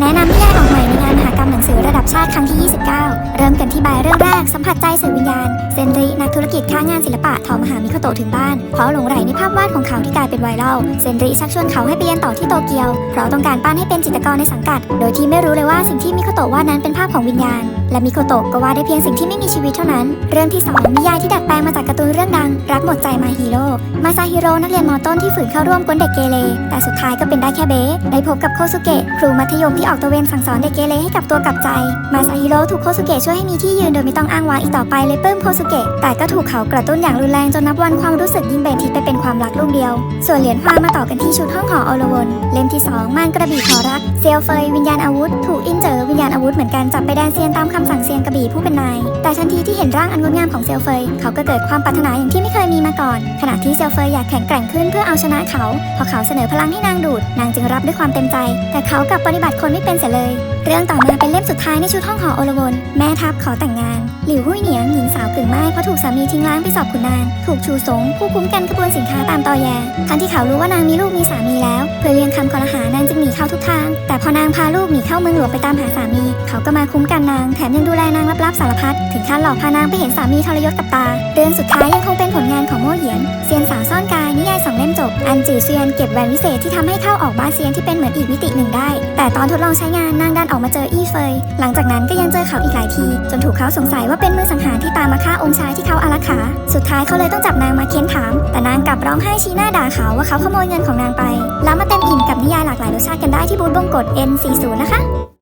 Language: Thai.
แนะนำนิยายออกใหม่ในงานมห กรรมหนังสือระดับชาติครั้งที่ 29 เริ่มกันที่ใบเรื่องแรกสัมผัสใจสื่อวิญญาณ เซนรินักธุรกิจค้างานศิลปะทอมหามิโคโตะถึงบ้าน เพราะหลงใหลในภาพวาดของเขาที่กลายเป็นไวรัล เซนริชักชวนเขาให้ไปเรียนต่อที่โตเกียว เพราะต้องการปั้นให้เป็นจิตรกรในสังกัด โดยที่ไม่รู้เลยว่าสิ่งที่มิโคโตะวาดนั้นเป็นภาพของวิญญาณ และมิโคโตะก็วาดได้เพียงสิ่งที่ไม่มีชีวิตเท่านั้น เรื่องที่สองนิยายที่ดัดแปลงมาจากการ์ตูนเรื่องดัง รักหมดใจมาฮีโร่มาซาฮิโร่นักเรียนมอต้นที่ฝืนเข้าร่วมกวนเด็กเกเรแต่สุดท้ายก็เป็นได้แค่เบ๊ได้พบกับโคสุเกะครูมัธยมที่ออกตะเวนสั่งสอนเด็กเกเรให้กับตัวกลับใจ มาซาฮิโร่ถูกโคสุเกะช่วยให้มีที่ยืนโดยไม่ต้องอ้างว้างอีกต่อไปเลยปลื้มโคสุเกะแต่ก็ถูกเขากระตุ้นอย่างรุนแรงจนนับวันความรู้สึกยิ่งเบนทิศไปเป็นความรักลูกเดียว ส่วนเหรียญฟ้ามาต่อกันที่ชุดห้องหออลวนเล่มที่สองม่านกระบี่ขอรักเซียวเฟยวิญญาณอาวุธ ถูกอินเจอวิญญาณอาวุธเหมือนกันจับไปแดนเซียนตามคำสั่งเซียนกระบี่ผู้เป็นนาย แต่ทันทีที่เห็นร่างอันงดงามของเซียวเฟยเขาก็เกิดความปรารถนาอย่างที่ไม่เคยมีมาก่อน ขณะที่เซียวเฟยอยากแข็งแกร่งขึ้นเพื่อเอาชนะเขาพอเขาเสนอพลังให้นางดูด นางจึงรับด้วยความเต็มใจ แต่เขากลับปฏิบัติคนไม่เป็นเสียเลยเรื่องต่อมาเป็นเล่มสุดท้ายในชุดห้องหอโอลวนแม่ทัพขอแต่งงาน หลิวหุ้ยเหนียงหญิงสาวกึ่งไม้เพราะถูกสามีทิ้งร้างไปสอบขุนนาง ถูกชูสงผู้คุ้มกันขบวนสินค้าตามตอแยทั้งที่เขารู้ว่านางมีลูกมีสามีแล้ว เพื่อเลี่ยงคำคอรหานางจึงหนีเข้าทุกทาง แต่พอนางพาลูกหนีเข้าเมืองหลวงไปตามหาสามี เขาก็มาคุ้มกันนางแถมยังดูแลนางลับๆสารพัดถึงขั้นหลอกพานางไปเห็นสามีทรยศกับตา เรื่องสุดท้ายยังคงเป็นผลงานของ ซียนเก็บแหวนวิเศษที่ทำให้เข้าออกบ้านเซียนที่เป็นเหมือนอีกมิติหนึ่งได้ แต่ตอนทดลองใช้งานนางดันออกมาเจออี้เฟย หลังจากนั้นก็ยังเจอเขาอีกหลายที จนถูกเขาสงสัยว่าเป็นมือสังหารที่ตามมาฆ่าองค์ชายที่เขาอารักขา สุดท้ายเขาเลยต้องจับนางมาเค้นถาม แต่นางกลับร้องไห้ชี้หน้าด่าเขาว่าเขาขโมยเงินของนางไป แล้วมาเต็มอิ่มกับนิยายหลากหลายรสชาติกันได้ที่บูธบงกฎ N40 นะคะ